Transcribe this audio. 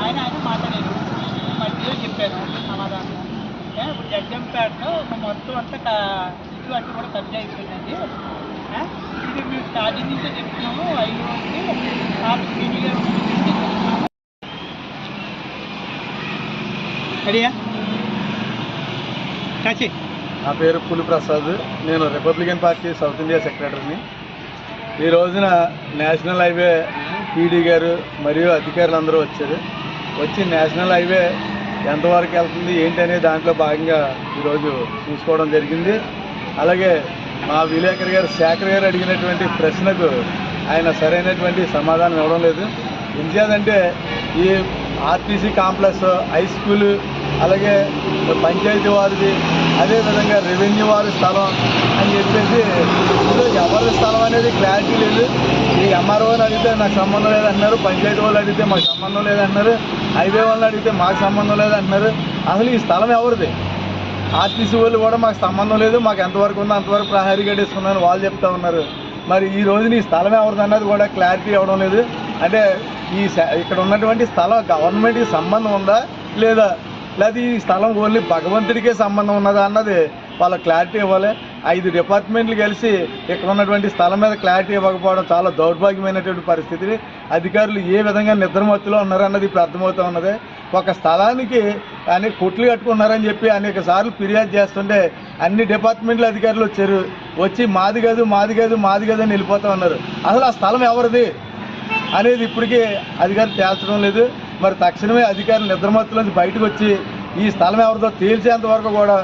ఆయన ఆయన మాట్లాడారు మధ్యలో చెప్పాను సమాధానం ఇప్పుడు ఇప్పుడు జగ్గంపేటలో మొత్తం అంతా కా- ఇల్లు కూడా కబ్జా అయిపోయిందండి ఇది మేము స్టార్టింగ్ నుంచే చెప్తున్నాము ఐదు అడియా కాచి నా పేరు పులి ప్రసాద్ నేను రిపబ్లికన్ పార్టీ సౌత్ ఇండియా సెక్రటరీని ఈ రోజున నేషనల్ హైవే పీడీ గారు మరియు అధికారులు అందరూ వచ్చారు. వచ్చి నేషనల్ హైవే ఎంతవరకు వెళ్తుంది ఏంటి అనే దాంట్లో భాగంగా ఈరోజు చూసుకోవడం జరిగింది. అలాగే మా విలేకరి గారు శేఖర్ గారు అడిగినటువంటి ప్రశ్నకు ఆయన సరైనటువంటి సమాధానం ఇవ్వడం లేదు. ఎందుకంటే ఈ ఆర్టీసీ కాంప్లెక్స్ హై స్కూల్ అలాగే పంచాయతీ వారిది అదేవిధంగా రెవెన్యూ వారి స్థలం అని చెప్పేసి ఎవరి స్థలం అనేది క్లారిటీ లేదు. ఈ ఎంఆర్ఓని అడిగితే నాకు సంబంధం లేదన్నారు. పంచాయతీ వాళ్ళు అడిగితే మాకు సంబంధం లేదన్నారు. హైవే వాళ్ళు అడిగితే మాకు సంబంధం లేదన్నారు. అసలు ఈ స్థలం ఎవరిది? ఆర్టీసీ వాళ్ళు కూడా మాకు సంబంధం లేదు. మాకు ఎంతవరకు ఉందో అంతవరకు ప్రహారీ ఇస్తున్నాను వాళ్ళు చెప్తా ఉన్నారు. మరి ఈ రోజున ఈ స్థలం ఎవరిది అన్నది కూడా క్లారిటీ ఇవ్వడం లేదు. అంటే ఈ ఇక్కడ ఉన్నటువంటి స్థలం గవర్నమెంట్కి సంబంధం ఉందా? లేదా? లేదా ఈ స్థలం ఓన్లీ భగవంతుడికే సంబంధం ఉన్నదా అన్నది వాళ్ళ క్లారిటీ ఇవ్వాలి. ఐదు డిపార్ట్మెంట్లు కలిసి ఇక్కడ ఉన్నటువంటి స్థలం మీద క్లారిటీ ఇవ్వకపోవడం చాలా దౌర్భాగ్యమైనటువంటి పరిస్థితి అధికారులు ఏ విధంగా నిద్రమత్తులో ఉన్నారన్నది ఇప్పుడు అర్థమవుతూ ఉన్నది. ఒక స్థలానికి అనేక కుట్లు కట్టుకున్నారని చెప్పి అనేక సార్లు ఫిర్యాదు చేస్తుంటే అన్ని డిపార్ట్మెంట్ల అధికారులు వచ్చారు. వచ్చి మాది కాదు మాది కాదు మాది కాదు అని వెళ్ళిపోతూ ఉన్నారు. అసలు ఆ స్థలం ఎవరిది అనేది ఇప్పటికీ అధికారులు తేల్చడం లేదు. మరి తక్షణమే అధికారులు నిద్రమత్తులోంచి బయటకు వచ్చి ఈ స్థలం ఎవరిదో తేల్చేంత వరకు కూడా